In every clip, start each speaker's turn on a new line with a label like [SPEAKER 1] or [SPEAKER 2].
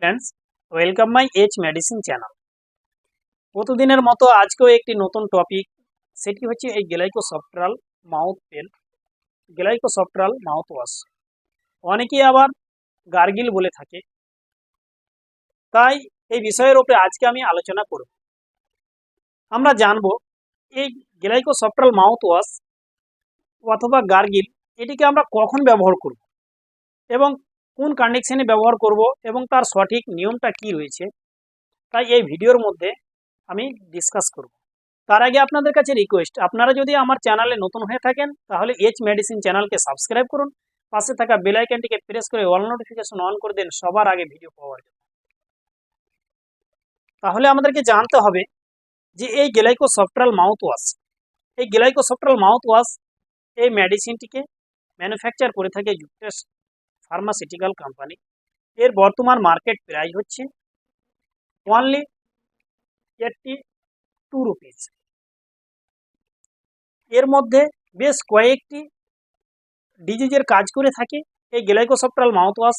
[SPEAKER 1] Friends welcome my H medicine channel প্রতিদিনের মতো আজকেও একটি নতুন টপিক সেটি হচ্ছে এই গ্লাইকোসফট্রাল মাউথ পেন গ্লাইকোসফট্রাল মাউথ ওয়াশ অনেকেই আবার গার্গিল বলে থাকে। তাই এই বিষয়ের উপরে আজকে আমি আলোচনা করব। আমরা জানব, এই গ্লাইকোসফট্রাল মাউথ ওয়াশ অথবা গার্গিল, এটিকে আমরা কখন ব্যবহার করব এবং কোন কন্ডিশনে ব্যবহার করব এবং তার সঠিক নিয়মটা কি রয়েছে, তাই এই ভিডিওর মধ্যে আমি ডিসকাস করব। তার আগে আপনাদের কাছে রিকোয়েস্ট আপনারা যদি আমার চ্যানেলে নতুন হয়ে থাকেন, তাহলে এইচ মেডিসিন চ্যানেলকে সাবস্ক্রাইব করুন, পাশে থাকা বেল আইকনটিকে প্রেস করে অল নোটিফিকেশন অন করে দেন, সবার আগে ভিডিও পাওয়ার জন্য। তাহলে আমাদেরকে জানতে হবে যে এই গ্লাইকো সফট্রাল মাউথ ওয়াশ এই গ্লাইকো সফট্রাল মাউথ ওয়াশ এই মেডিসিনটিকে ম্যানুফ্যাকচার করে থাকে যুক্তেশ ফার্মাসিউটিক্যাল কোম্পানি এর বর্তমান মার্কেট প্রাইস হচ্ছে ওনলি এইটটি টু রুপিস এর মধ্যে বেশ কয়েকটি ডিজিজের কাজ করে থাকে, এই গ্লাইকোসফট্রাল মাউথওয়াশ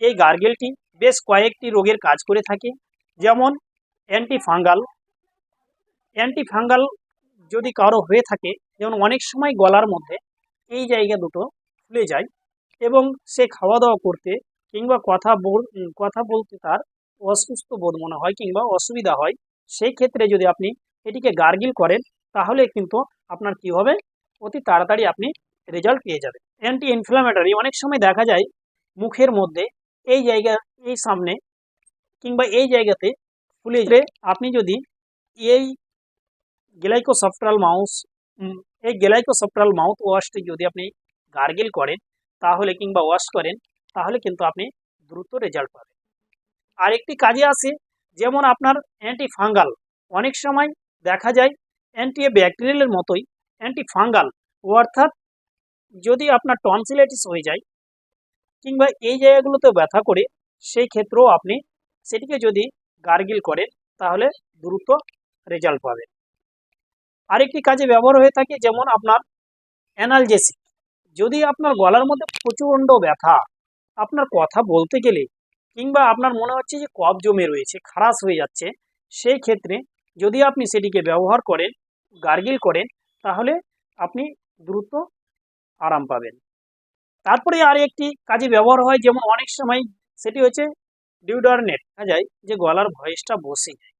[SPEAKER 1] এই গার্গেলটি বেশ কয়েকটি রোগের কাজ করে থাকে, যেমন অ্যান্টি ফাঙ্গাল অ্যান্টি ফাঙ্গাল যদি কারও হয়ে থাকে, যেমন অনেক সময় গলার মধ্যে এই জায়গা দুটো ফুলে যায় এবং সে খাওয়া দাওয়া করতে কিংবা কথা কথা বলতে তার অসুস্থ বোধ মনে হয় কিংবা অসুবিধা হয়, সেই ক্ষেত্রে যদি আপনি এটিকে গার্গিল করেন, তাহলে কিন্তু আপনার কি হবে? অতি তাড়াতাড়ি আপনি রেজাল্ট পেয়ে যাবেন। অ্যান্টি ইনফ্লামেটারি অনেক সময় দেখা যায় মুখের মধ্যে এই জায়গা, এই সামনে কিংবা এই জায়গাতে ফুলে আপনি যদি এই গ্লাইকোসফট্রাল মাউস এই গ্লাইকোসফট্রাল মাউথ ওয়াশটি যদি আপনি গার্গিল করেন তাহলে কিংবা ওয়াশ করেন, তাহলে কিন্তু আপনি দ্রুত রেজাল্ট পাবেন। আরেকটি কাজে আসে, যেমন আপনার অ্যান্টি ফাঙ্গাল অনেক সময় দেখা যায় অ্যান্টি ব্যাকটেরিয়ালের মতোই অ্যান্টি ফাঙ্গাল অর্থাৎ যদি আপনার টনসিলাইটিস হয়ে যায় কিংবা এই জায়গাগুলোতে ব্যথা করে, সেই ক্ষেত্রেও আপনি সেটিকে যদি গার্গিল করেন, তাহলে দ্রুত রেজাল্ট পাবেন। আরেকটি কাজে ব্যবহার হয়ে থাকে, যেমন আপনার অ্যানালজেসিক যদি আপনার গলার মধ্যে প্রচণ্ড ব্যথা, আপনার কথা বলতে গেলে কিংবা আপনার মনে হচ্ছে যে কফ জমে রয়েছে, খারাস হয়ে যাচ্ছে, সেই ক্ষেত্রে যদি আপনি সেটিকে ব্যবহার করেন, গার্গিল করেন, তাহলে আপনি দ্রুত আরাম পাবেন। তারপরে আর একটি কাজে ব্যবহার হয়, যেমন অনেক সময় সেটি হচ্ছে ডিউডারনেট। দেখা যায় যে গলার ভয়েসটা বসে যায়,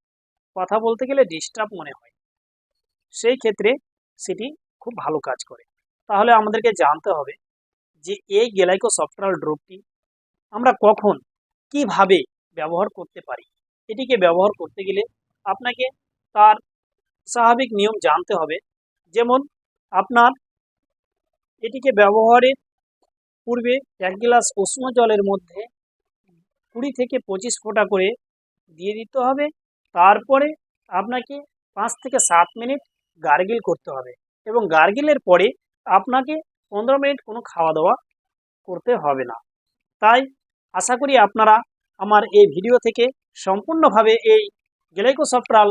[SPEAKER 1] কথা বলতে গেলে ডিস্টার্ব মনে হয়। সেই ক্ষেত্রে সেটি খুব ভালো কাজ করে। তাহলে আমাদেরকে জানতে হবে যে এই গেলাইকো সফটওয়্যার ড্রপটি আমরা কখন, কীভাবে ব্যবহার করতে পারি? এটিকে ব্যবহার করতে গেলে আপনাকে তার স্বাভাবিক নিয়ম জানতে হবে। যেমন, আপনার এটিকে ব্যবহারের পূর্বে এক গ্লাস উষ্ণ জলের মধ্যে কুড়ি থেকে পঁচিশ ফোঁটা করে দিয়ে দিতে হবে। তারপরে আপনাকে পাঁচ থেকে সাত মিনিট গার্গিল করতে হবে এবং গার্গিলের পরে আপনাকে পনেরো মিনিট কোনো খাওয়া দাওয়া করতে হবে না। তাই আশা করি আপনারা আমার এই ভিডিও থেকে সম্পূর্ণভাবে এই গ্লাইকোসফট্রাল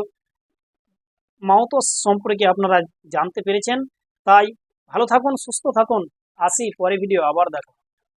[SPEAKER 1] মাউত সম্পর্কে আপনারা জানতে পেরেছেন। তাই ভালো থাকুন, সুস্থ থাকুন। আসি পরে ভিডিও আবার দেখো